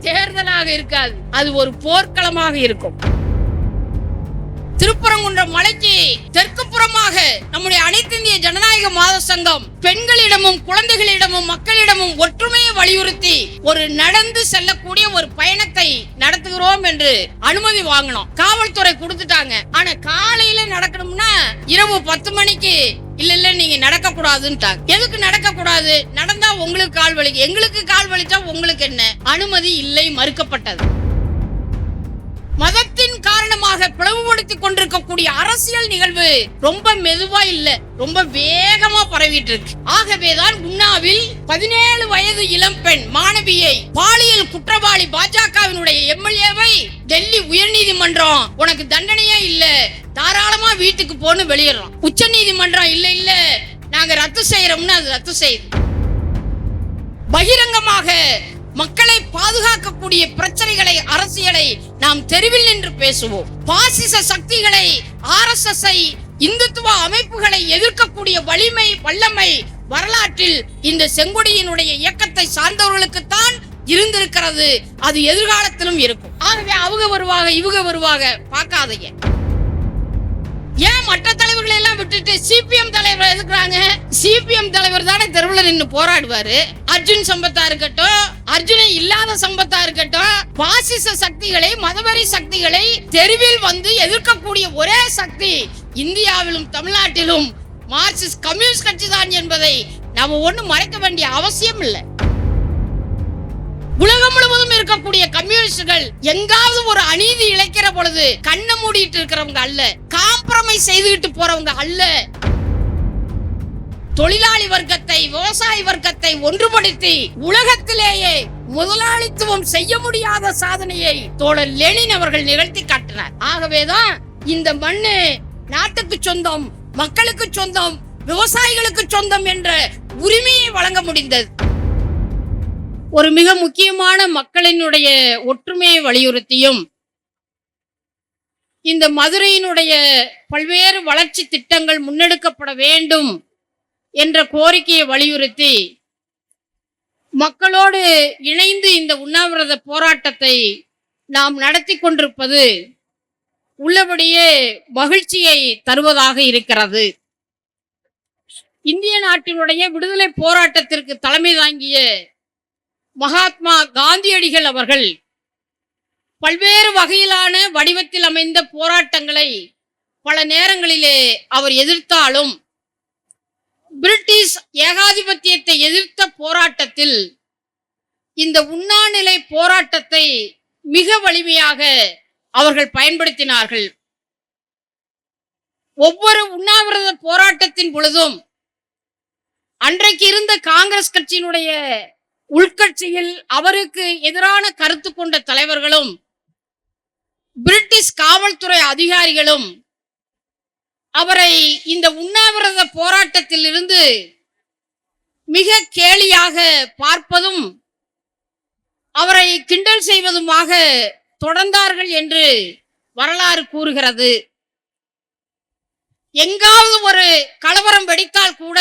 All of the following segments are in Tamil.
தேர்தலாக இருக்காது. அது ஒரு போர்க்களமாக இருக்கும். திருப்பரங்குன்றம் மலைக்கு தெற்கு புறமாக நம்முடைய அனைத்து இந்திய ஜனநாயக மாத சங்கம் பெண்களிடமும் குழந்தைகளிடமும் மக்களிடமும் ஒற்றுமையை வலியுறுத்தி ஒரு நடந்து செல்லக்கூடிய ஒரு பயணத்தை நடத்துகிறோம் என்று அனுமதி வாங்கினோம். காவல்துறை கொடுத்துட்டாங்க. ஆனா காலையில நடக்கணும்னா இரவு பத்து மணிக்கு இல்ல இல்ல நீங்க நடக்க கூடாதுன்ட்டாங்க எதுக்கு நடக்க கூடாது நடந்தா உங்களுக்கு கால் வலி எங்களுக்கு கால் வலிச்சா உங்களுக்கு என்ன? அனுமதி இல்லை மறுக்கப்பட்டது. மதத்தின் காரணமாக பிளவுபடுத்திக் கொண்டிருக்கக்கூடிய அரசியல் நிகழ்வு ரொம்ப மெதுவா இல்ல ரொம்ப வேகமா பரவிட்டு இருக்கு ஆகவேதான் உண்ணாவில் பதினேழு வயது இளம்பெண் மாணவியை பாலியல் குற்றவாளி பாஜகவினுடைய எம்எல்ஏவை டெல்லி உயர்நீதிமன்றம் உனக்கு தண்டனையே இல்ல தாராளமா வீட்டுக்கு போன்னு வெளியிடறோம் உச்ச நீதிமன்றம் இல்ல இல்ல நாங்க ரத்து செய்யறோம்னு அது ரத்து செய்யுது. பகிரங்கமாக மக்களை பாதுகாக்கக்கூடிய பிரச்சனைகளை அரசியலை நாம் தெருவில் நின்று பேசுவோம். பாசிச சக்திகளை ஆர்எஸ்எஸ் ஐ இந்துத்துவ அமைப்புகளை எதிர்க்கக்கூடிய வலிமை வல்லமை வரலாற்றில் இந்த செங்கொடியினுடைய இயக்கத்தை சார்ந்தவர்களுக்குத்தான் இருந்திருக்கிறது. அது எதிர்காலத்திலும் இருக்கும். ஆகவே அவங்க வருவாங்க இவங்க வருவாங்க பார்க்காதீங்க. ஏன் மற்ற தலைவர்களை எல்லாம் விட்டுட்டு சிபிஎம் தலைவர் எதுக்குறாங்க? சிபிஎம் தலைவர் தானே தெருவில் நின்று போராடுவாரு. அர்ஜுன் சம்பத்தா இருக்கட்டும் அர்ஜுனன் இல்லாத சம்பத்தா இருக்கட்டும் பாசிச சக்திகளை மதவெறி சக்திகளை தெருவில் வந்து எதிர்க்கக்கூடிய ஒரே சக்தி இந்தியாவிலும் தமிழ்நாட்டிலும் மார்க்சிஸ்ட் கம்யூனிஸ்ட் கட்சி தான் என்பதை நம்ம ஒன்றும் மறைக்க வேண்டிய அவசியம் இல்லை. உலகம் முழுவதும் இருக்கக்கூடிய கம்யூனிஸ்டுகள் எங்காவது ஒரு அநீதி இழைக்கிற பொழுது கண்ணை மூடிட்டு இருக்கிறவங்க அல்ல காம்ப்ரமைஸ் செய்துகிட்டு போறவங்க அல்ல. தொழிலாளி வர்க்கத்தை விவசாய வர்க்கத்தை ஒன்றுபடுத்தி உலகத்திலேயே முதலாளித்துவம் செய்ய முடியாத சாதனையை தோழர் லெனின் அவர்கள் நிகழ்த்தி காட்டினார். ஆகவேதான் இந்த மண்ணு நாட்டுக்கு சொந்தம் மக்களுக்கு சொந்தம் விவசாயிகளுக்கு சொந்தம் என்ற உரிமையை வழங்க முடிந்தது. ஒரு மிக முக்கியமான மக்களினுடைய ஒற்றுமையை வலியுறுத்தியும் இந்த மதுரையினுடைய பல்வேறு வளர்ச்சி திட்டங்கள் முன்னெடுக்கப்பட வேண்டும் என்ற கோரிக்கையை வலியுறுத்தி மக்களோடு இணைந்து இந்த உண்ணாவிரத போராட்டத்தை நாம் நடத்தி கொண்டிருப்பது உள்ளபடியே மகிழ்ச்சியை தருவதாக இருக்கிறது. இந்திய நாட்டினுடைய விடுதலை போராட்டத்திற்கு தலைமை தாங்கிய மகாத்மா காந்தியடிகள் அவர்கள் பல்வேறு வகையிலான வடிவத்தில் அமைந்த போராட்டங்களை பல நேரங்களிலே அவர் எதிர்த்தாலும் பிரிட்டிஷ் ஏகாதிபத்தியத்தை எதிர்த்த போராட்டத்தில் இந்த உண்ணாநிலை போராட்டத்தை மிக வலிமையாக அவர்கள் பயன்படுத்தினார்கள். ஒவ்வொரு உண்ணாவிரத போராட்டத்தின் பொழுதும் அன்றைக்கு இருந்த காங்கிரஸ் கட்சியினுடைய உள்கட்சியில் அவருக்கு எதிரான கருத்து கொண்ட தலைவர்களும் பிரிட்டிஷ் காவல்துறை அதிகாரிகளும் அவரை இந்த உண்ணாவிரத போராட்டத்தில் இருந்து மிக கேலியாக பார்ப்பதும் அவரை கிண்டல் செய்வதுமாக தொடர்ந்தார்கள் என்று வரலாறு கூறுகிறது. எங்காவது ஒரு கலவரம் வெடித்தால் கூட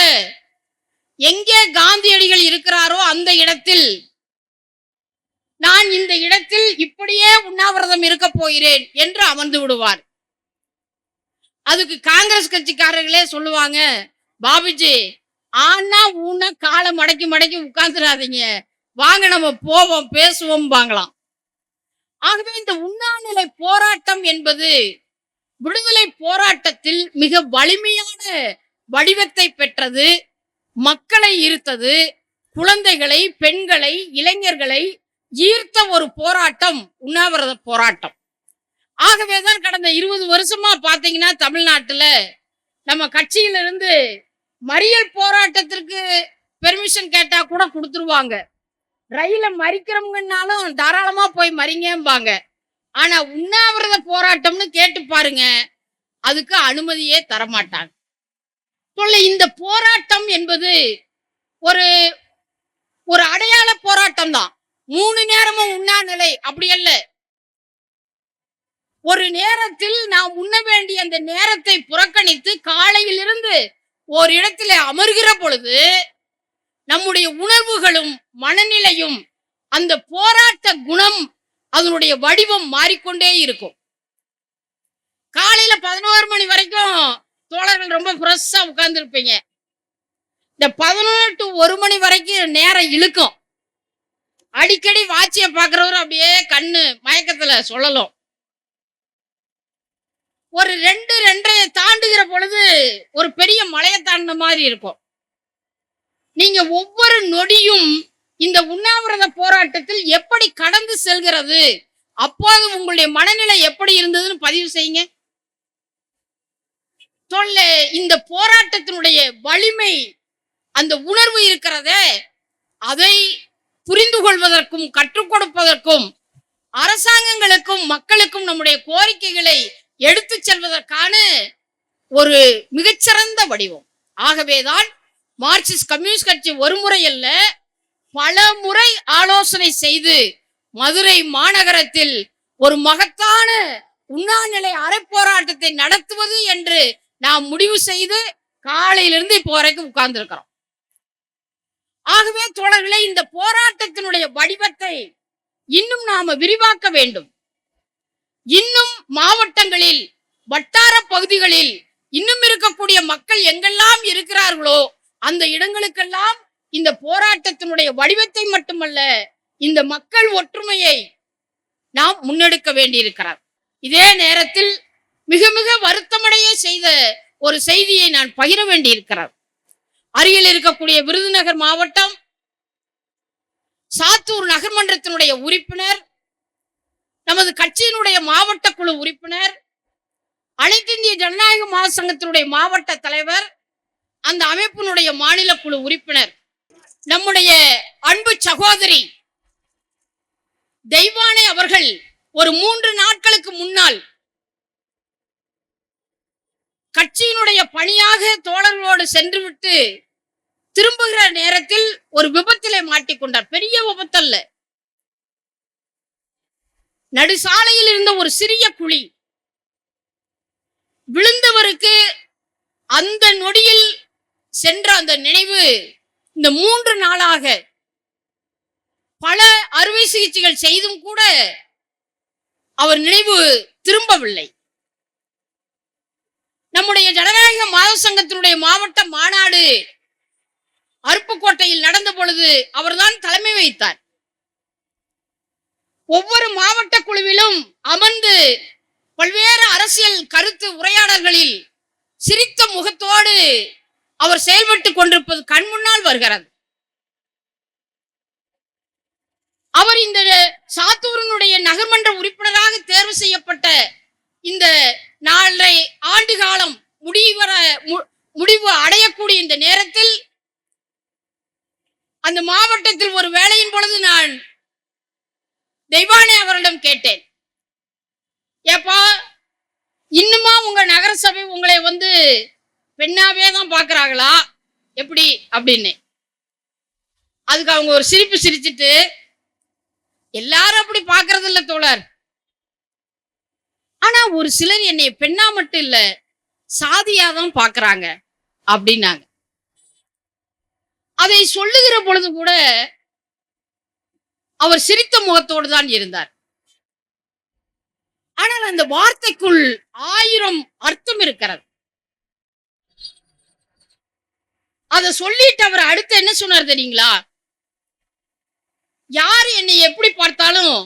எங்கே காந்தியடிகள் இருக்கிறாரோ அந்த இடத்தில். நான் இந்த இடத்தில் இப்படியே உண்ணாவிரதம் இருக்க போகிறேன் என்று அமர்ந்து விடுவார். அதுக்கு காங்கிரஸ் கட்சிக்காரர்களே சொல்லுவாங்க பாபுஜி ஆனா ஊன காலை மடக்கி மடக்கி உட்கார்ந்துடாதீங்க வாங்க நம்ம போவோம் பேசுவோம் வாங்கலாம் ஆகவே இந்த உண்ணாநிலை போராட்டம் என்பது விடுதலை போராட்டத்தில் மிக வலிமையான வடிவத்தை பெற்றது. மக்களை ஈர்த்தது குழந்தைகளை பெண்களை இளைஞர்களை ஈர்த்த ஒரு போராட்டம் உண்ணாவிரத போராட்டம். ஆகவேதான் கடந்த இருபது வருஷமா பாத்தீங்கன்னா தமிழ்நாட்டுல நம்ம கட்சியிலிருந்து மறியல் போராட்டத்திற்கு பெர்மிஷன் கேட்டா கூட கொடுத்துருவாங்க. ரயில மறிக்கிறவங்கனாலும் தாராளமா போய் மறிங்கம்பாங்க. ஆனா உண்ணாவிரத போராட்டம்னு கேட்டு பாருங்க அதுக்கு அனுமதியே தரமாட்டாங்க. இந்த போராட்டம் என்பது ஒரு ஒரு அடையாள போராட்டம் தான். மூணு நேரமும் உண்ணாநிலை அப்படி அல்ல. ஒரு நேரத்தில் நாம் உண்ண வேண்டிய அந்த நேரத்தை புறக்கணித்து காலையிலிருந்து ஒரு இடத்துல அமர்கிற பொழுது நம்முடைய உணர்வுகளும் மனநிலையும் அந்த போராட்ட குணம் அதனுடைய வடிவம் மாறிக்கொண்டே இருக்கும். காலையில பதினோரு மணி வரைக்கும் தோழர்கள் ரொம்ப ஃப்ரெஷ்ஷாக உட்காந்துருப்பீங்க இந்த பதினொன்று டு ஒரு மணி வரைக்கும் நேரம் இழுக்கும். அடிக்கடி வாட்சியை பார்க்குறவரு அப்படியே கண்ணு மயக்கத்தில் சொல்லலும். ஒரு ரெண்டு ரெண்டரை தாண்டுகிற பொழுது ஒரு பெரிய மலையை தாண்டின மாதிரி இருக்கும். நீங்க ஒவ்வொரு நொடியும் இந்த உண்ணாவிரத போராட்டத்தில் எப்படி கடந்து செல்கிறது? அப்போது உங்களுடைய மனநிலை எப்படி இருந்ததுன்னு பதிவு செய்யுங்க. தொல்லை இந்த போராட்டத்தினுடைய வலிமை அந்த உணர்வு இருக்கிறதே அதை புரிந்து கொள்வதற்கும் கற்றுக் கொடுப்பதற்கும் அரசாங்கங்களுக்கும் மக்களுக்கும் நம்முடைய கோரிக்கைகளை எடுத்து செல்வதற்கான ஒரு மிகச்சிறந்த வடிவம். ஆகவேதான் மார்க்சிஸ்ட் கம்யூனிஸ்ட் கட்சி ஒரு முறை அல்ல பல முறை ஆலோசனை செய்து மதுரை மாநகரத்தில் ஒரு மகத்தான உண்ணாநிலை அரைப்போராட்டத்தை நடத்துவது என்று நாம் முடிவு செய்து காலையிலிருந்து இப்போ வரைக்கும் உட்கார்ந்துருக்கிறோம். ஆகவே தோழர்களே இந்த போராட்டத்தினுடைய வடிவத்தை இன்னும் நாம விரிவாக்க வேண்டும். இன்னும் மாவட்டங்களில் வட்டார பகுதிகளில் இன்னும் இருக்கக்கூடிய மக்கள் எங்கெல்லாம் இருக்கிறார்களோ அந்த இடங்களுக்கெல்லாம் இந்த போராட்டத்தினுடைய வடிவத்தை மட்டுமல்ல இந்த மக்கள் ஒற்றுமையை நாம் முன்னெடுக்க வேண்டியிருக்கிறார். இதே நேரத்தில் மிக மிக வருத்தமடைய செய்த ஒரு செய்தியை நான் பகிர வேண்டியிருக்கிறார் அருகில் இருக்கக்கூடிய விருதுநகர் மாவட்டம் சாத்தூர் நகர்மன்றத்தினுடைய உறுப்பினர் நமது கட்சியினுடைய மாவட்ட குழு உறுப்பினர் அனைத்து இந்திய ஜனநாயக மகாசங்கத்தினுடைய மாவட்ட தலைவர் அந்த அமைப்பினுடைய மாநில குழு உறுப்பினர் நம்முடைய அன்பு சகோதரி தெய்வானை அவர்கள் ஒரு மூன்று நாட்களுக்கு முன்னால் கட்சியினுடைய பணியாக தோழர்களோடு சென்றுவிட்டு திரும்புகிற நேரத்தில் ஒரு விபத்திலே மாட்டிக்கொண்டார் பெரிய விபத்தல்ல. நடுசாலையில் இருந்த ஒரு சிறிய குழி. விழுந்தவருக்கு அந்த நொடியில் சென்ற அந்த நினைவு இந்த மூன்று நாளாக பல அறுவை சிகிச்சைகள் செய்தும் கூட அவர் நினைவு திரும்பவில்லை. நம்முடைய ஜனநாயக மாத சங்கத்தினுடைய மாவட்ட மாநாடு அருப்புக்கோட்டையில் நடந்த பொழுது அவர்தான் தலைமை வைத்தார் ஒவ்வொரு மாவட்ட குழுவிலும் அமர்ந்து பல்வேறு அரசியல் கருத்து உரையாடல்களில் சிரித்த முகத்தோடு அவர் செயல்பட்டுக் கொண்டிருப்பது கண் முன்னால் வருகிறது. அவர் இந்த சாத்தூரனுடைய நகர்மன்ற உறுப்பினராக தேர்வு செய்யப்பட்ட இந்த நாலரை ஆண்டு காலம் முடிவர மு- முடிவு அடையக்கூடிய இந்த நேரத்தில் அந்த மாவட்டத்தில் ஒரு வேலையின் பொழுது நான் தெய்வானே அவரிடம் கேட்டேன். ஏப்பா இன்னுமா உங்க நகரசபை உங்களை வந்து பெண்ணாவே தான் பாக்குறாங்களா எப்படி? அப்படின்னு அதுக்கு அவங்க ஒரு சிரிப்பு சிரிச்சிட்டு எல்லாரும் அப்படி பாக்குறது இல்ல தோழர். ஆனா ஒரு சிலர் என்னை பெண்ணா மட்டும் இல்ல சாதியா தான் பாக்குறாங்க அப்படின்னாங்க. அதை சொல்லுகிற பொழுது கூட அவர் சிரித்த முகத்தோடு தான் இருந்தார். ஆனால் அந்த வார்த்தைக்குள் ஆயிரம் அர்த்தம் இருக்கிறது. அத சொல்லிட்டு அவர் அடுத்து என்ன சொன்னார் தெரியுங்களா? யார் என்னை எப்படி பார்த்தாலும்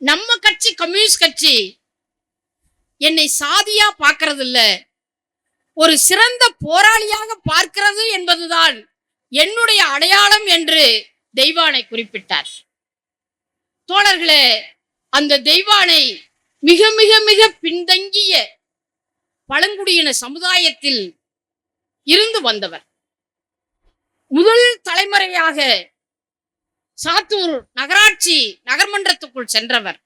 நம்ம கட்சி கம்யூனிஸ்ட் கட்சி என்னை சாதியா பார்க்கறது இல்ல ஒரு சிறந்த போராளியாக பார்க்கிறது என்பதுதான் என்னுடைய அடையாளம் என்று தெய்வானை குறிப்பிட்டார். தோழர்களே அந்த தெய்வானை மிக மிக மிக பின்தங்கிய பழங்குடியின சமுதாயத்தில் இருந்து வந்தவர். முதல் தலைமுறையாக சாத்தூர் நகராட்சி நகர்மன்றத்துக்குள் சென்றவர்.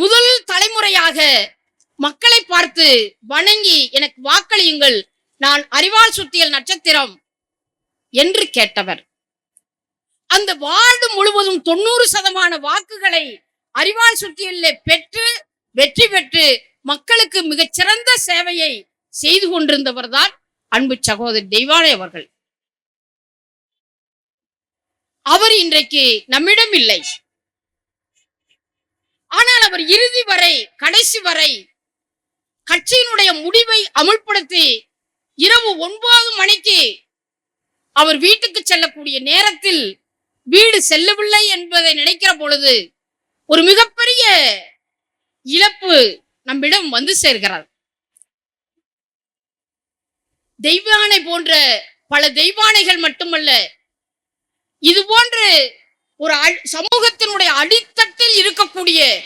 முதல் தலைமுறையாக மக்களை பார்த்து வணங்கி எனக்கு வாக்களியுங்கள். நான் அறிவால் சுத்தியல் நட்சத்திரம் என்று கேட்டவர். அந்த வார்டு முழுவதும் தொண்ணூறு சதமான வாக்குகளை அறிவால் சுத்தியல்ல பெற்று வெற்றி பெற்று மக்களுக்கு மிகச்சிறந்த சேவையை செய்து கொண்டிருந்தவர் தான் அன்பு சகோதரி தெய்வானை அவர்கள். அவர் இன்றைக்கு நம்மிடம் இல்லை. ஆனால் அவர் இறுதி வரை கடைசி வரை கட்சியினுடைய முடிவை அமுல்படுத்தி இரவு ஒன்பது மணிக்கு அவர் வீட்டுக்கு செல்லக்கூடிய நேரத்தில் வீடு செல்லவில்லை என்பதை நினைக்கிற பொழுது ஒரு மிகப்பெரிய இழப்பு நம்மிடம் வந்து சேர்கிறார். தெய்வானை போன்ற பல தெய்வானைகள் மட்டுமல்ல இது போன்று ஒரு அ- சமூகத்தினுடைய அடித்தட்டில் இருக்கக்கூடிய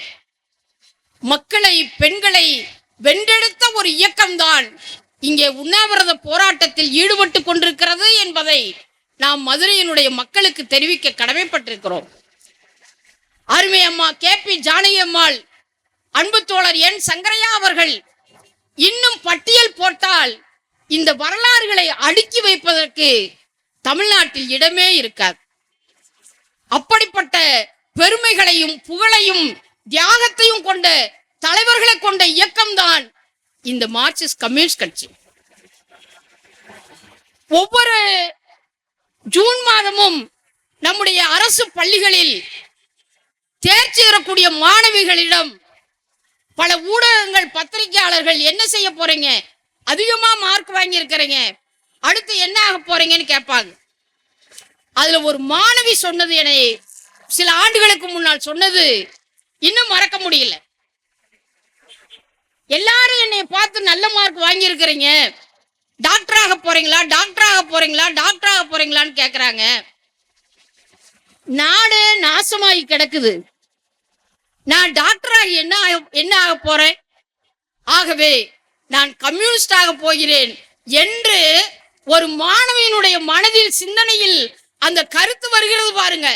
மக்களை பெண்களை வென்றெடுத்த ஒரு இயக்கம்தான் இங்கே உண்ணாவிரத போராட்டத்தில் ஈடுபட்டு கொண்டிருக்கிறது என்பதை நாம் மதுரையினுடைய மக்களுக்கு தெரிவிக்க கடமைப்பட்டிருக்கிறோம். அருமை அம்மா கே. பி. ஜானகி அம்மாள் அன்பு தோழர் என். சங்கரையா அவர்கள் இன்னும் பட்டியல் போட்டால் இந்த வரலாறுகளை அடுக்கி வைப்பதற்கு தமிழ்நாட்டில் இடமே இருக்காது. அப்படிப்பட்ட பெருமைகளையும் புகழையும் தியாகத்தையும் கொண்ட தலைவர்களை கொண்ட இயக்கம்தான் இந்த மார்க்சிஸ்ட் கம்யூனிஸ்ட் கட்சி. ஒவ்வொரு ஜூன் மாதமும் நம்முடைய அரசு பள்ளிகளில் தேர்ச்சி பெறக்கூடிய மாணவிகளிடம் பல ஊடகங்கள் பத்திரிகையாளர்கள் என்ன செய்ய போறீங்க? அதிகமா மார்க் வாங்கி இருக்கிறீங்க அடுத்து என்ன ஆக போறீங்கன்னு கேட்பாங்க. அதுல ஒரு மாணவி சொன்னது என்னை சில ஆண்டுகளுக்கு முன்னால் சொன்னது இன்னும் மறக்க முடியல. எல்லாரும் என்னை பார்த்து நல்ல மார்க் வாங்கியிருக்கிறீங்க. டாக்டராக டாக்டர் ஆக போறீங்களா? டாக்டர் ஆக போறீங்களா? டாக்டர் ஆக போறீங்களான்னு கேக்குறாங்க. நாடு நாசமாகி கிடக்குது. நான் டாக்டர் ஆகி என்ன ஆக- என்ன ஆக போறேன்? ஆகவே நான் கம்யூனிஸ்டாக போகிறேன் என்று ஒரு மாணவியினுடைய மனதில் சிந்தனையில் அந்த கருத்து வருகிறது பாருங்க.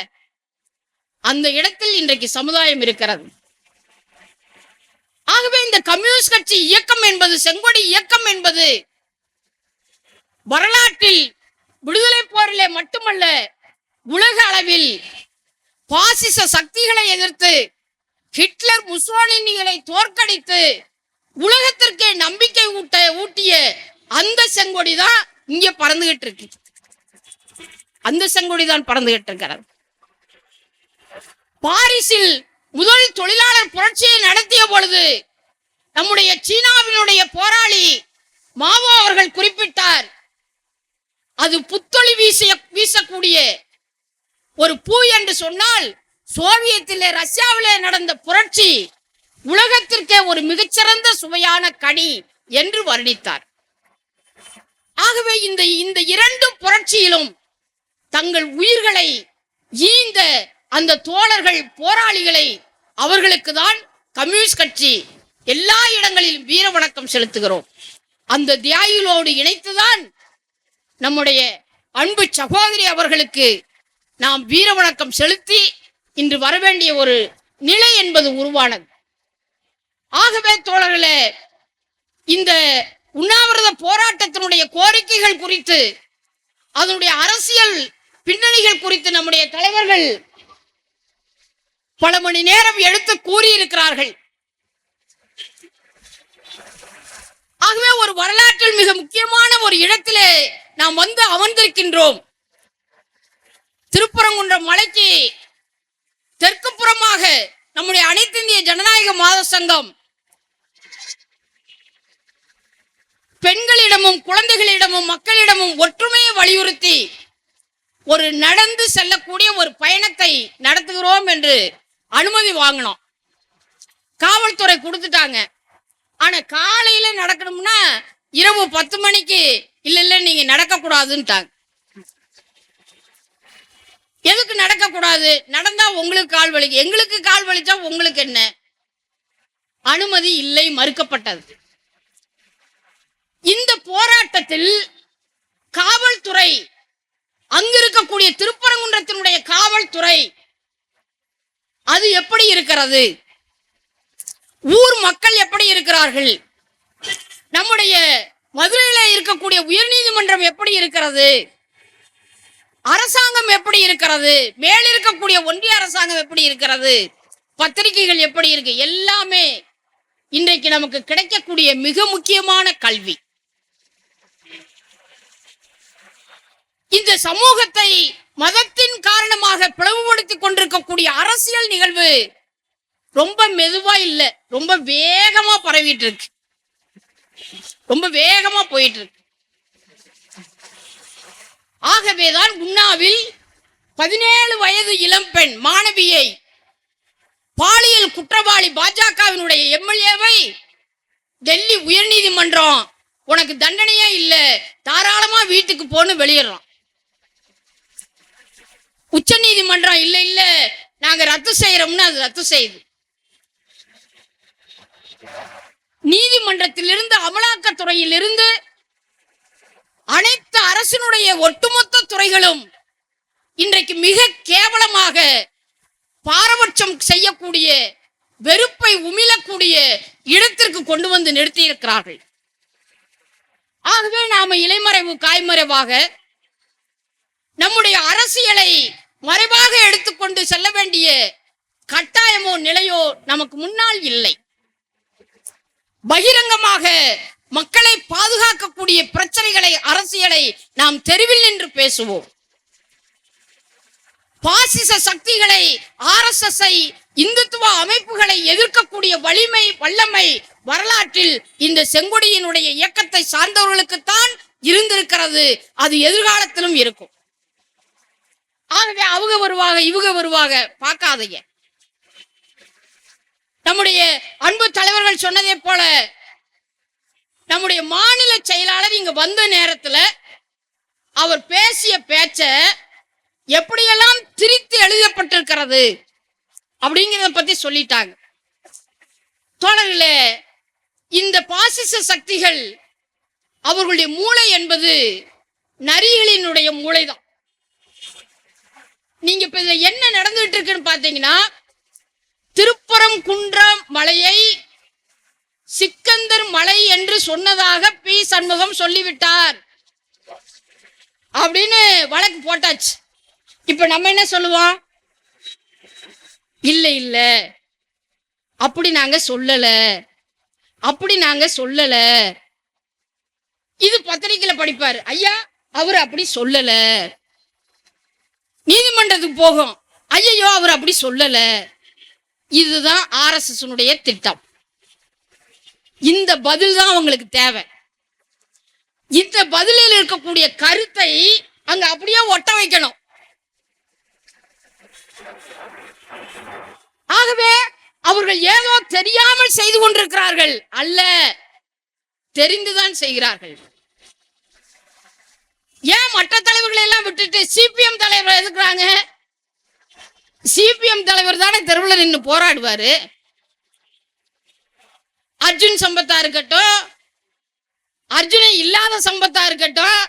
அந்த இடத்தில் இன்றைக்கு சமுதாயம் இருக்கிறது. ஆகவே இந்த கம்யூனிஸ்ட் கட்சி இயக்கம் என்பது செங்கொடி இயக்கம் என்பது வரலாற்றில் விடுதலை போரிலே மட்டுமல்ல உலக அளவில் பாசிச சக்திகளை எதிர்த்து ஹிட்லர் முசோலினிகளை தோற்கடித்து உலகத்திற்கே நம்பிக்கை ஊட்ட ஊட்டிய அந்த செங்கொடி தான் இங்க பறந்துகிட்டு இருக்கு. அந்த செங்கொடி தான் பறந்துகிட்டு இருக்கிறது பாரிஸில் முதல் தொழிலாளர் புரட்சியை நடத்திய பொழுது நம்முடைய சீனாவினுடைய போராளி மாவோ அவர்கள் குறிப்பிட்டார். அது புத்தொளி வீசிய வீசக்கூடிய ஒரு பூ என்று சொன்னால் சோவியத்திலே ரஷ்யாவிலே நடந்த புரட்சி உலகத்திற்கே ஒரு மிகச்சிறந்த சுவையான கனி என்று வர்ணித்தார். ஆகவே இந்த இந்த இரண்டு புரட்சியிலும் தங்கள் உயிர்களை ஈந்த அந்த தோழர்கள் போராளிகளை அவர்களுக்கு தான் கம்யூனிஸ்ட் கட்சி எல்லா இடங்களிலும் வீர வணக்கம் செலுத்துகிறோம். அந்த தியாகிகளோடு இணைத்துதான் நம்முடைய அன்பு சகோதரி அவர்களுக்கு நாம் வீர வணக்கம் செலுத்தி இன்று வரவேண்டிய ஒரு நிலை என்பது உருவானது. ஆகவே தோழர்களே இந்த உண்ணாவிரத போராட்டத்தினுடைய கோரிக்கைகள் குறித்து அதனுடைய அரசியல் பின்னணிகள் குறித்து நம்முடைய தலைவர்கள் பல மணி நேரம் எடுத்து கூறியிருக்கிறார்கள். ஆகவே ஒரு வரலாற்றில் மிக முக்கியமான ஒரு இடத்திலே நாம் வந்து அமர்ந்திருக்கின்றோம். திருப்பரங்குன்றம் மலைக்கு தெற்கு புறமாக நம்முடைய அனைத்து இந்திய ஜனநாயக மாத சங்கம் பெண்களிடமும் குழந்தைகளிடமும் மக்களிடமும் ஒற்றுமையை வலியுறுத்தி ஒரு நடந்து செல்லக்கூடிய ஒரு பயணத்தை நடத்துகிறோம் என்று அனுமதி வாங்கினோம். காவல்துறை கொடுத்துட்டாங்க. ஆனா காலையில நடக்கணும்னா இரவு பத்து மணிக்கு இல்ல இல்ல நீங்க நடக்க கூடாதுன்ட்டாங்க எதுக்கு நடக்க கூடாது நடந்தா உங்களுக்கு கால் வலி எங்களுக்கு கால் வலிச்சா உங்களுக்கு என்ன? அனுமதி இல்லை மறுக்கப்பட்டது. இந்த போராட்டத்தில் காவல்துறை அங்கிருக்கக்கூடிய திருப்பரங்குன்றத்தினுடைய காவல்துறை அது எப்படி இருக்கிறது? ஊர் மக்கள் எப்படி இருக்கிறார்கள்? நம்முடைய மதுரையில இருக்கக்கூடிய உயர்நீதிமன்றம் எப்படி இருக்கிறது? அரசாங்கம் எப்படி இருக்கிறது? மேல் இருக்கக்கூடிய ஒன்றிய அரசாங்கம் எப்படி இருக்கிறது? பத்திரிகைகள் எப்படி இருக்கு? எல்லாமே இன்றைக்கு நமக்கு கிடைக்கக்கூடிய மிக முக்கியமான கல்வி. இந்த சமூகத்தை மதத்தின் காரணமாக பிளவுபடுத்திக் கொண்டிருக்கக்கூடிய அரசியல் நிகழ்வு ரொம்ப மெதுவா இல்ல ரொம்ப வேகமா பரவிட்டு இருக்கு ரொம்ப வேகமா போயிட்டு இருக்கு ஆகவேதான் உண்ணாவில் பதினேழு வயது இளம்பெண் மாணவியை பாலியல் குற்றவாளி பாஜகவினுடைய எம்எல்ஏவை டெல்லி உயர்நீதிமன்றம் உனக்கு தண்டனையே இல்ல தாராளமா வீட்டுக்கு போன்னு வெளியிடுறான். உச்ச நீதிமன்றம் இல்ல இல்ல. நாங்க ரத்து செய்யறோம்னு அது ரத்து செய்யுது. நீதிமன்றத்திலிருந்து அமலாக்கத்துறையிலிருந்து அனைத்து அரசினுடைய ஒட்டுமொத்த துறைகளும் இன்றைக்கு மிக கேவலமாக பாரபட்சம் செய்யக்கூடிய வெறுப்பை உமிழக்கூடிய இடத்திற்கு கொண்டு வந்து நிறுத்தியிருக்கிறார்கள். ஆகவே நாம இலைமறைவு காய்மறைவாக நம்முடைய அரசியலை மறைவாக எடுத்துக்கொண்டு செல்ல வேண்டிய கட்டாயமோ நிலையோ நமக்கு முன்னால் இல்லை. பகிரங்கமாக மக்களை பாதுகாக்கக்கூடிய பிரச்சனைகளை அரசியலை நாம் தெருவில் நின்று பேசுவோம். பாசிச சக்திகளை ஆர்எஸ்எஸ் ஐ இந்துத்துவ அமைப்புகளை எதிர்க்கக்கூடிய வலிமை வல்லமை வரலாற்றில் இந்த செங்கொடியினுடைய இயக்கத்தை சார்ந்தவர்களுக்குத்தான் இருந்திருக்கிறது. அது எதிர்காலத்திலும் இருக்கும். ஆகவே அவங்க வருவாங்க இவங்க வருவாங்க. பார்க்காதீங்க. நம்முடைய அன்பு தலைவர்கள் சொன்னதே போல நம்முடைய மாநில செயலாளர் இங்க வந்த நேரத்துல அவர் பேசிய பேச்ச எப்படியெல்லாம் திரித்து எழுதப்பட்டிருக்கிறது அப்படிங்கிறத பத்தி சொல்லிட்டாங்க. தோழர்களே இந்த பாசிச சக்திகள் அவர்களுடைய மூளை என்பது நரிகளினுடைய மூளைதான். நீங்க இப்ப இதுல என்ன நடந்துட்டு இருக்குன்னு பாத்தீங்கன்னா திருப்பரம் குன்றம் மலையை சிக்கந்தர் மலை என்று சொன்னதாக பி. சண்முகம் சொல்லிவிட்டார். அப்படின்னு வழக்கு போட்டாச்சு. இப்ப நம்ம என்ன சொல்லுவோம்? இல்ல இல்ல. அப்படி நாங்க சொல்லல. அப்படி நாங்க சொல்லல. இது பத்திரிக்கையில படிப்பாரு. ஐயா அவர் அப்படி சொல்லல. நீதிமன்றத்துக்கு போகும். ஐயையோ அவர் அப்படி சொல்லல. இதுதான் ஆர்எஸ்எஸ் திட்டம். இந்த பதில் தான் அவங்களுக்கு தேவை. இந்த பதிலில் இருக்கக்கூடிய கருத்தை அங்க அப்படியே ஒட்ட வைக்கணும். ஆகவே அவர்கள் ஏதோ தெரியாமல் செய்து கொண்டிருக்கிறார்கள் அல்ல. தெரிந்துதான் செய்கிறார்கள். ஏன் மற்ற தலைவர்களை எல்லாம் விட்டுட்டு சிபிஎம் தலைவர் எதுக்குறாங்க? சிபிஎம் தலைவர் தானே தெருவில் நின்று போராடுவாரு. அர்ஜுன் சம்பத்தா இருக்கட்டும் அர்ஜுனன் இல்லாத சம்பத்தா இருக்கட்டும்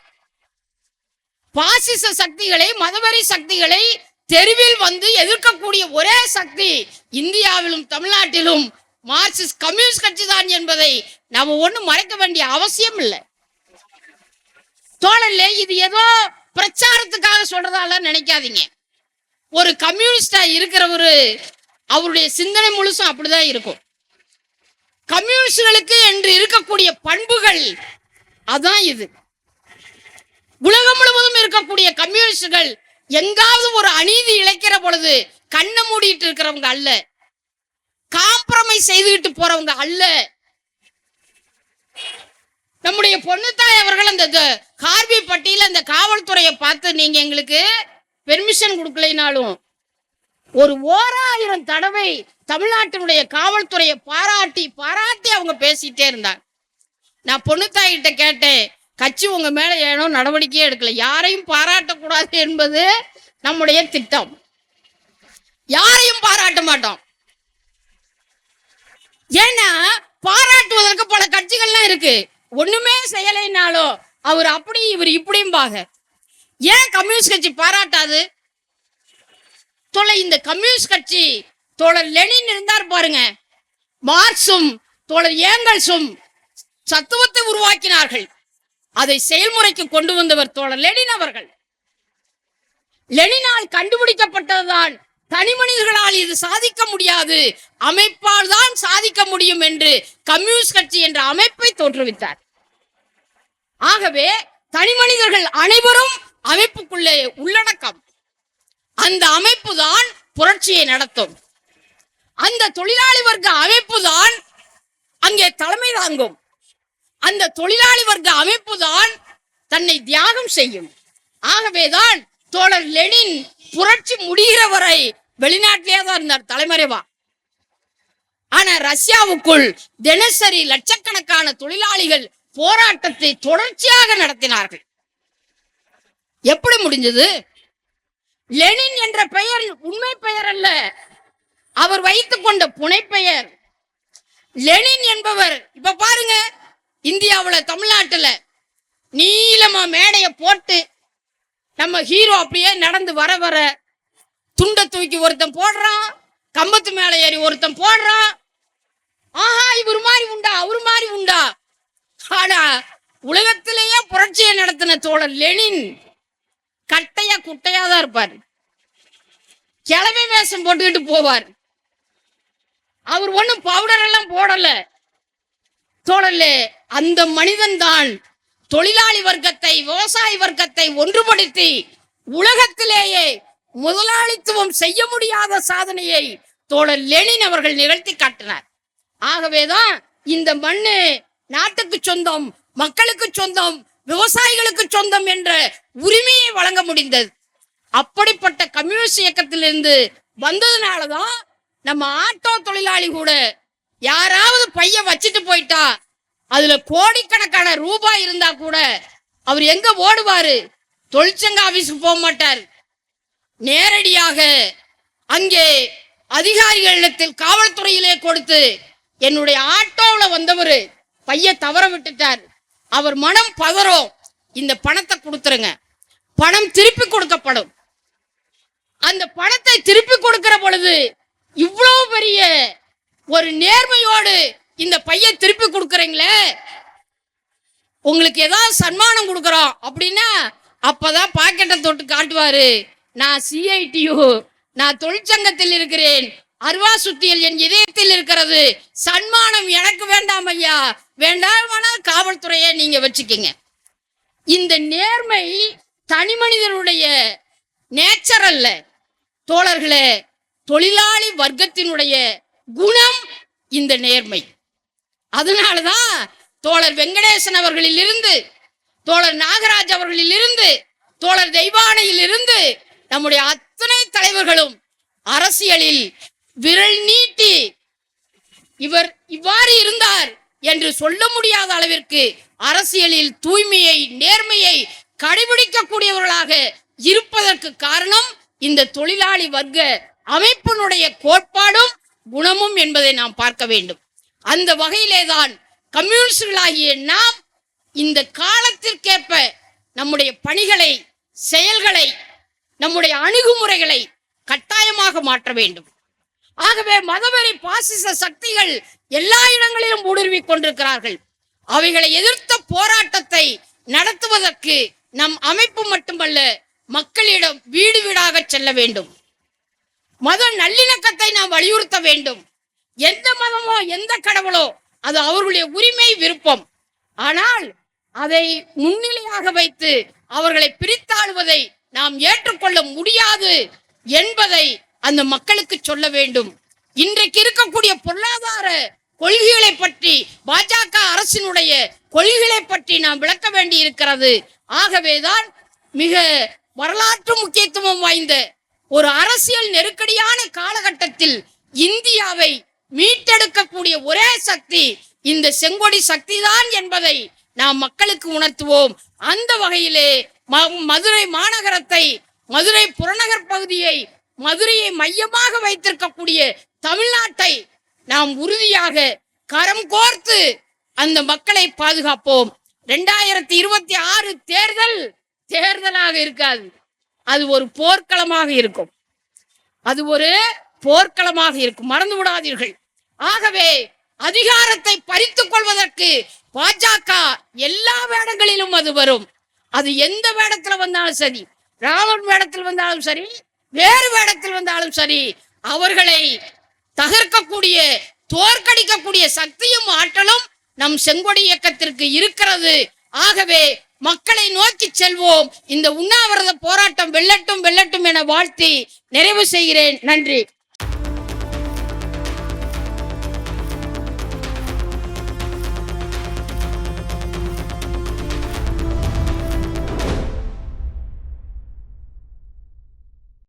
பாசிச சக்திகளை மதவெறி சக்திகளை தெருவில் வந்து எதிர்க்கக்கூடிய ஒரே சக்தி இந்தியாவிலும் தமிழ்நாட்டிலும் மார்க்சிஸ்ட் கம்யூனிஸ்ட் கட்சி தான் என்பதை நாம ஒன்றும் மறைக்க வேண்டிய அவசியம் இல்லை. தோழல்ல இது ஏதோ பிரச்சாரத்துக்காக சொல்றதால நினைக்காதீங்க. ஒரு கம்யூனிஸ்டா இருக்கிறவரு அவருடைய சிந்தனை முழுசும் அப்படிதான் இருக்கும். கம்யூனிஸ்டுகளுக்கு என்று இருக்கக்கூடிய பண்புகள் அதான் இது. உலகம் முழுவதும் இருக்கக்கூடிய கம்யூனிஸ்டுகள் எங்காவது ஒரு அநீதி இழைக்கிற பொழுது கண்ணை மூடிட்டு இருக்கிறவங்க அல்ல. காம்ப்ரமைஸ் செய்துகிட்டு போறவங்க அல்ல. நம்முடைய பொண்ணுத்தாய் அவர்கள் அந்த கார்பி பட்டியல அந்த காவல்துறையை பார்த்து நீங்க எங்களுக்கு பெர்மிஷன் கொடுக்கலைனாலும் ஒரு ஓராயிரம் தடவை தமிழ்நாட்டினுடைய காவல்துறையை பாராட்டி பாராட்டி அவங்க பேசிட்டே இருந்தாங்க. நான் பொண்ணுத்தாய்கிட்ட கேட்டேன் கட்சி உங்க மேல ஏனோ நடவடிக்கையே எடுக்கல. யாரையும் பாராட்டக்கூடாது என்பது நம்முடைய திட்டம். யாரையும் பாராட்ட மாட்டோம். ஏன்னா பாராட்டுவதற்கு பல கட்சிகள்லாம் இருக்கு. ஒண்ணுமே செய்யலைனாலோ அவர் அப்படி இவர் இப்படிம்பாங்க. ஏன் கம்யூனிஸ்ட் கட்சி பாராட்டாது? தொலை இந்த கம்யூனிஸ்ட் கட்சி தோழர் லெனின் இருந்தார் பாருங்க. மார்க்சும் தோழர் ஏங்கல்ஸும் சத்துவத்தை உருவாக்கினார்கள். அதை செயல்முறைக்கு கொண்டு வந்தவர் தோழர் லெனின் அவர்கள். லெனினால் கண்டுபிடிக்கப்பட்டதுதான் தனி மனிதர்களால் இது சாதிக்க முடியாது. அமைப்பால் தான் சாதிக்க முடியும் என்று கம்யூனிஸ்ட் கட்சி என்ற அமைப்பை தோற்றுவித்தார். ஆகவே தனி மனிதர்கள் அனைவரும் அமைப்புக்குள்ளே உள்ளடக்கம். அந்த அமைப்பு தான் புரட்சியை நடத்தும். அந்த தொழிலாளி வர்க்க அமைப்பு தான் அங்கே தலைமை தாங்கும். அந்த தொழிலாளி வர்க்க அமைப்பு தான் தன்னை தியாகம் செய்யும். ஆகவேதான் தோழர் லெனின் புரட்சி முடிகிற வரை வெளிநாட்டிலே தான் இருந்தார் தலைமறைவா. ஆனா ரஷ்யாவுக்குள் தினசரி லட்சக்கணக்கான தொழிலாளிகள் போராட்டத்தை தொடர்ச்சியாக நடத்தினார்கள். எப்படி முடிஞ்சது? லெனின் என்ற பெயர் உண்மை பெயர் அல்ல. அவர் வைத்துக் கொண்ட புனைப்பெயர். லெனின் என்பவர் இப்ப பாருங்க இந்தியாவில் தமிழ்நாட்டில் நீளமா மேடைய போட்டு நம்ம ஹீரோ அப்படியே நடந்து வர வர துண்டை தூக்கி ஒருத்தன் போடுறான் கம்பத்து மேலே ஏறி ஒருத்தன் போடுறான். ஆஹா இவர் மாதிரி உண்டா? அவர் மாதிரி உண்டா? ஆனா உலகத்திலேயே புரட்சியை நடத்தின தோழர் லெனின் கட்டையா குட்டையா தான் இருப்பார். கிளவி வேஷம் போட்டுக்கிட்டு போவார். அவர் ஒண்ணும் பவுடர் எல்லாம் போடல. தோழல்ல அந்த மனிதன் தான் தொழிலாளி வர்க்கத்தை விவசாய வர்க்கத்தை ஒன்றுபடுத்தி உலகத்திலேயே முதலாளித்துவம் செய்ய முடியாத சாதனையை தோழர் லெனின் அவர்கள் நிகழ்த்தி காட்டினார். ஆகவேதான் இந்த மண்ணு நாட்டுக்கு சொந்தம் மக்களுக்கு சொந்தம் விவசாயிகளுக்கு சொந்தம் என்ற உரிமையை வழங்க முடிந்தது. அப்படிப்பட்ட கம்யூனிஸ்ட் இயக்கத்திலிருந்து வந்ததுனாலதான் நம்ம ஆட்டோ தொழிலாளி கூட யாராவது பைய வச்சுட்டு போயிட்டா அதுல கோடிக்கணக்கான ரூபாய் இருந்தா கூட அவர் எங்க ஓடுவாரு? தொழிற்சங்க ஆபீஸுக்கு போக மாட்டார். நேரடியாக அங்கே அதிகாரிகளிடத்தில் காவல்துறையிலே கொடுத்து என்னுடைய ஆட்டோவில் வந்தவர் பைய தவற விட்டுட்டார். அவர் மனம் பதறும். இந்த பணத்தை கொடுத்துருங்க. பணம் திருப்பி கொடுக்கப்படும். அந்த பணத்தை திருப்பி கொடுக்கிற பொழுது இவ்வளவு பெரிய ஒரு நேர்மையோடு இந்த பையன் திருப்பி கொடுக்குறீங்களே? உங்களுக்கு ஏதாவது சன்மானம் கொடுக்குறோம் அப்படின்னா அப்பதான் பாக்கெட்டை தொட்டு காட்டுவாரு. நான் சிஐடியு நான் தொழிற்சங்கத்தில் இருக்கிறேன். அருவா சுத்தியல் என் இதயத்தில் இருக்கிறது. சன்மானம் எனக்கு வேண்டாம் ஐயா. வேண்டாமானால் காவல்துறையை நீங்க வச்சுக்கீங்க. இந்த நேர்மை தனி மனிதனுடைய நேச்சர் அல்ல. தோழர்களே தொழிலாளி வர்க்கத்தினுடைய குணம் இந்த நேர்மை. அதனாலதான் தோழர் வெங்கடேசன் அவர்களில் இருந்து தோழர் நாகராஜ் அவர்களில் இருந்து தோழர் தெய்வானையில் இருந்து நம்முடைய அத்தனை தலைவர்களும் அரசியலில் விரல் நீட்டி இவர் இவ்வாறு இருந்தார் என்று சொல்ல முடியாத அளவிற்கு அரசியலில் தூய்மையை நேர்மையை கடைபிடிக்கக்கூடியவர்களாக இருப்பதற்கு காரணம் இந்த தொழிலாளி வர்க்க அமைப்பினுடைய கோட்பாடும் குணமும் என்பதை நாம் பார்க்க வேண்டும். அந்த வகையிலேதான் கம்யூனிஸ்டுகளாகிய நாம் இந்த காலத்திற்கேற்ப நம்முடைய பணிகளை செயல்களை நம்முடைய அணுகுமுறைகளை கட்டாயமாக மாற்ற வேண்டும். ஆகவே மதவெறி பாசிச சக்திகள் எல்லா இடங்களிலும் ஊடுருவி கொண்டிருக்கிறார்கள். அவைகளை எதிர்த்த போராட்டத்தை நடத்துவதற்கு நம் அமைப்பு மட்டுமல்ல மக்களிடம் வீடு வீடாக செல்ல வேண்டும். மத நல்லிணக்கத்தை நாம் வலியுறுத்த வேண்டும். எந்த மதமோ எந்த கடவுளோ அது அவர்களுடைய உரிமை விருப்பம். ஆனால் அதை முன்னிலையாக வைத்து அவர்களை பிரித்தாளுவதை நாம் ஏற்றுக்கொள்ள முடியாது என்பதை அந்த மக்களுக்கு சொல்ல வேண்டும். இன்றைக்கு இருக்கக்கூடிய பொருளாதார கொள்கைகளை பற்றி பாஜக அரசினுடைய கொள்கைகளை பற்றி நாம் விளக்க வேண்டி இருக்கிறது ஆகவேதான் மிக வரலாற்று முக்கியத்துவம் வாய்ந்த ஒரு அரசியல் நெருக்கடியான காலகட்டத்தில் இந்தியாவை மீட்டெடுக்கக்கூடிய ஒரே சக்தி இந்த செங்கொடி சக்திதான் என்பதை நாம் மக்களுக்கு உணர்த்துவோம். அந்த வகையிலே மதுரை மாநகரத்தை மதுரை புறநகர் பகுதியை மதுரையை மையமாக வைத்திருக்கக்கூடிய தமிழ்நாட்டை நாம் உறுதியாக கரம் கோர்த்து அந்த மக்களை பாதுகாப்போம். ரெண்டாயிரத்தி இருபத்தி ஆறு தேர்தல் தேர்தலாக இருக்காது. அது ஒரு போர்க்களமாக இருக்கும். அது ஒரு போர்க்களமாக இருக்கும். மறந்து விடாதீர்கள். ஆகவே அதிகாரத்தை பறித்துக் கொள்வதற்கு பாஜக எல்லா வேடங்களிலும் அது வரும். அது எந்த வேடத்துல வந்தாலும் சரி ராவன் வேடத்தில் வந்தாலும் சரி வேறு வேடத்தில் வந்தாலும் சரி அவர்களை தகர்க்கக்கூடிய தோற்கடிக்கக்கூடிய சக்தியும் ஆற்றலும் நம் செங்கொடி இயக்கத்திற்கு இருக்கிறது. ஆகவே மக்களை நோக்கி செல்வோம். இந்த உண்ணாவிரத போராட்டம் வெல்லட்டும் வெல்லட்டும் என வாழ்த்தி நிறைவு செய்கிறேன். நன்றி.